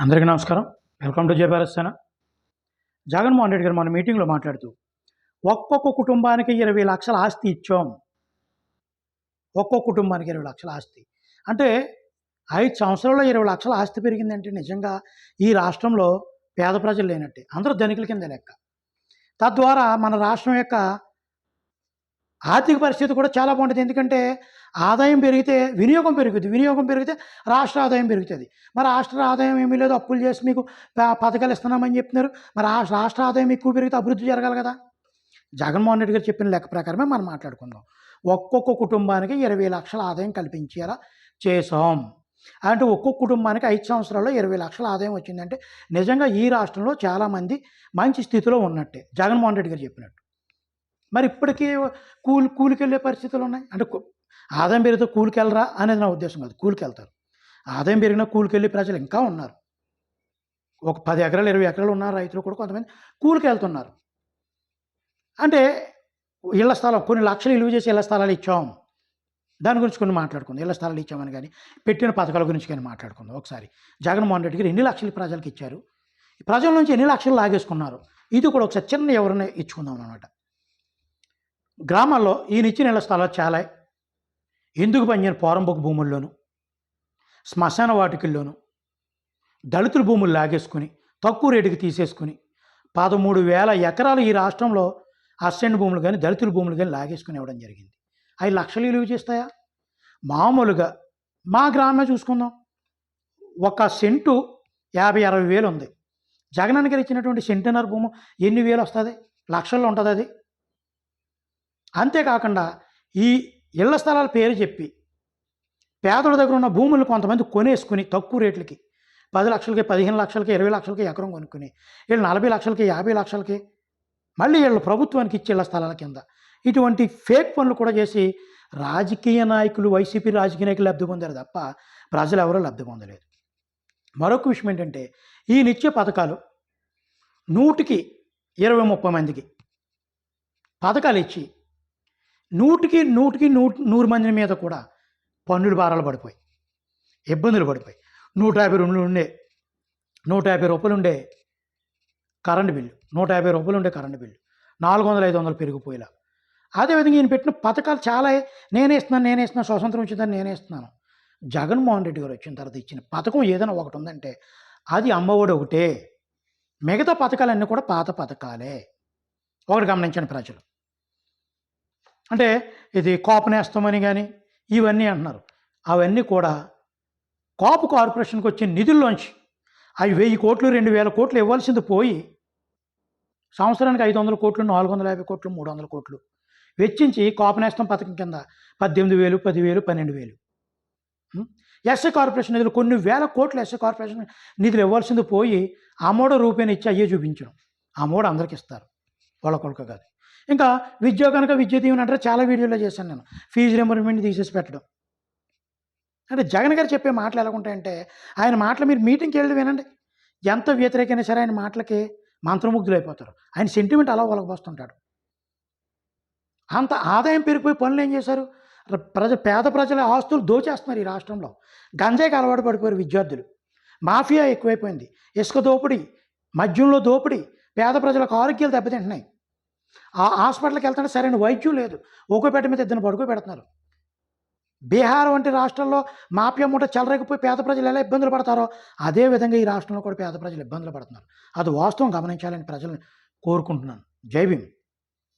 అందరికీ నమస్కారం. Welcome to Jayabharat Jaganmohan Reddy గారు మన మీటింగ్లో మాట్లాడుతూ ఒక్కొక్క కుటుంబానికి ఇరవై లక్షల ఆస్తి ఇచ్చాం. ఒక్కొక్క కుటుంబానికి ఇరవై లక్షల ఆస్తి. అంటే ఐదు సంవత్సరాల్లో ఇరవై లక్షల ఆస్తి పెరిగిందంటే నిజంగా ఈ రాష్ట్రంలో పేద ప్రజలు లేనట్టే. అందరూ ధనికుల కింద లెక్క. తద్వారా మన రాష్ట్రం యొక్క ఆర్థిక పరిస్థితి కూడా చాలా బాగుంటుంది. ఎందుకంటే ఆదాయం పెరిగితే వినియోగం పెరుగుతుంది వినియోగం పెరిగితే రాష్ట్ర ఆదాయం పెరుగుతుంది. మరి రాష్ట్ర ఆదాయం ఏమీ లేదు అప్పులు చేసి మీకు పథకాలు ఇస్తున్నామని చెప్తున్నారు. మరి రాష్ట్ర ఆదాయం ఎక్కువ పెరిగితే అభివృద్ధి జరగాలి కదా. జగన్మోహన్ రెడ్డి గారు చెప్పిన లెక్క ప్రకారమే మనం మాట్లాడుకుందాం. ఒక్కొక్క కుటుంబానికి ఇరవై లక్షల ఆదాయం కల్పించేలా చేసాం అంటే ఒక్కొక్క కుటుంబానికి ఐదు సంవత్సరాల్లో ఇరవై లక్షల ఆదాయం వచ్చిందంటే నిజంగా ఈ రాష్ట్రంలో చాలామంది మంచి స్థితిలో ఉన్నట్టే. జగన్మోహన్ రెడ్డి గారు చెప్పినట్టు. మరి ఇప్పటికీ కూలి కూలికెళ్ళే పరిస్థితులు ఉన్నాయి అంటే ఆదాయం పెరిగితే కూలికెళ్ళరా అనేది నా ఉద్దేశం కాదు. కూలికెళ్తారు. ఆదాయం పెరిగినా కూలికెళ్ళే ప్రజలు ఇంకా ఉన్నారు. ఒక పది ఎకరాలు ఇరవై ఎకరాలు ఉన్న రైతులు కూడా కొంతమంది కూలికెళ్తున్నారు. అంటే ఇళ్ళ స్థలం కొన్ని లక్షలు విలువ చేసి ఇళ్ళ స్థలాలు ఇచ్చాం. దాని గురించి కొన్ని మాట్లాడుకుందాం. ఇళ్ళ స్థలాలు ఇచ్చామని కానీ పెట్టిన పథకాల గురించి కానీ మాట్లాడుకుందాం ఒకసారి. జగన్మోహన్ రెడ్డి గారు ఎన్ని లక్షలు ప్రజలకు ఇచ్చారు? ప్రజల నుంచి ఎన్ని లక్షలు లాగేసుకున్నారు? ఇది కూడా ఒకసారి చిన్న ఎవరిని ఇచ్చుకుందాం అనమాట గ్రామాల్లో ఈ ఇచ్చిన ఇళ్ళ స్థలాలు చాలా. ఎందుకు పనిచేయని పోరంబొక్క భూముల్లోను? శ్మశాన వాటికల్లోను. దళితుల భూములు లాగేసుకుని తక్కువ రేటుకి తీసేసుకుని పదమూడు వేల ఎకరాలు ఈ రాష్ట్రంలో అసెంట్ భూములు కానీ దళితుల భూములు కానీ లాగేసుకుని ఇవ్వడం జరిగింది. అవి లక్షలు విలువ చేస్తాయా? మామూలుగా మా గ్రామే చూసుకుందాం. ఒక సెంటు యాభై అరవై వేలు ఉంది. జగనన్న గారు ఇచ్చినటువంటి సెంటున్నర భూము ఎన్ని వేలు వస్తుంది? లక్షల్లో ఉంటుంది అది. అంతేకాకుండా ఈ ఇళ్ళ స్థలాల పేరు చెప్పి పేదల దగ్గర ఉన్న భూములు కొంతమంది కొనేసుకుని తక్కువ రేట్లకి పది లక్షలకి పదిహేను లక్షలకి ఇరవై లక్షలకి ఎకరం కొనుక్కుని వీళ్ళు నలభై లక్షలకి యాభై లక్షలకి మళ్ళీ వీళ్ళు ప్రభుత్వానికి ఇచ్చే ఇళ్ళ స్థలాల కింద. ఇటువంటి ఫేక్ పనులు కూడా చేసి రాజకీయ నాయకులు వైసీపీ రాజకీయ నాయకులు లబ్ధి పొందారు తప్ప ప్రజలు ఎవరూ లబ్ధి పొందలేదు. మరొక విషయం ఏంటంటే ఈ నిత్య పథకాలు నూటికి ఇరవై ముప్పై మందికి పథకాలు ఇచ్చి నూటికి నూటికి నూ నూరు మంది మీద కూడా పన్నుల భారాలు పడిపోయి ఇబ్బందులు పడిపోయి. నూట యాభై రెండు ఉండే నూట యాభై రూపాయలు ఉండే కరెంటు బిల్లు నూట యాభై రూపాయలు ఉండే కరెంటు బిల్లు నాలుగు వందల ఐదు వందలు పెరిగిపోయేలా. అదేవిధంగా ఈయన పెట్టిన పథకాలు చాలా నేనే ఇస్తున్నాను నేనే ఇస్తున్నాను స్వతంత్రం వచ్చిందని నేనే ఇస్తున్నాను. జగన్మోహన్ రెడ్డి గారు వచ్చిన తర్వాత ఇచ్చిన పథకం ఏదైనా ఒకటి ఉందంటే అది అమ్మఒడి ఒకటే. మిగతా పథకాలన్నీ కూడా పాత పథకాలే. ఒకటి గమనించండి ప్రజలు. అంటే ఇది కోపనేస్తమని కానీ ఇవన్నీ అంటున్నారు. అవన్నీ కూడా కాపు కార్పొరేషన్కి వచ్చే నిధుల్లోంచి అవి వెయ్యి కోట్లు రెండు వేల కోట్లు ఇవ్వాల్సింది పోయి సంవత్సరానికి ఐదు వందల కోట్లు నాలుగు వందల యాభై కోట్లు మూడు వందల కోట్లు వెచ్చించి కోపనేస్తం పథకం కింద పద్దెనిమిది వేలు పదివేలు పన్నెండు వేలు. ఎస్ఏ కార్పొరేషన్ నిధులు కొన్ని వేల కోట్లు ఎస్ఏ కార్పొరేషన్ నిధులు ఇవ్వాల్సింది పోయి అమోడ రూపేణ ఇచ్చి అయ్యే చూపించడం. అమోడ అందరికి ఇస్తారు. వాళ్ళ కొడుకు కాదు. ఇంకా విద్య కనుక విద్య దీవెన అంటే చాలా వీడియోలో చేశాను నేను. ఫీజు రింబర్మెంట్ తీసేసి పెట్టడం. అంటే జగన్ గారు చెప్పే మాటలు ఎలా ఉంటాయంటే ఆయన మాటలు మీరు మీటింగ్కి వెళ్ళి వినండి. ఎంత వ్యతిరేకైనా సరే ఆయన మాటలకి మంత్రముగ్ధులు అయిపోతారు ఆయన సెంటిమెంట్ అలా ఒలగబోస్తుంటాడు అంత ఆదాయం పెరిగిపోయి పనులు ఏం చేశారు? ప్రజ పేద ప్రజల ఆస్తులు దోచేస్తున్నారు ఈ రాష్ట్రంలో. గంజాయికి అలవాటు పడిపోయారు విద్యార్థులు. మాఫియా ఎక్కువైపోయింది. ఇసుక దోపిడీ మద్యంలో దోపిడీ పేద ప్రజలకు ఆరోగ్యాలు దెబ్బతింటున్నాయి. ఆ హాస్పిటల్కి వెళ్తుంటే సరైన వైద్యం లేదు. ఒక్కోపేట మీద ఇద్దరు పడుకో పెడుతున్నారు. బీహార్ వంటి రాష్ట్రాల్లో మాఫియా మూట చెలరేకపోయి పేద ప్రజలు ఎలా ఇబ్బందులు పడతారో అదే విధంగా ఈ రాష్ట్రంలో కూడా పేద ప్రజలు ఇబ్బందులు పడుతున్నారు. అది వాస్తవం గమనించాలని ప్రజలను కోరుకుంటున్నాను. జై భీమ్.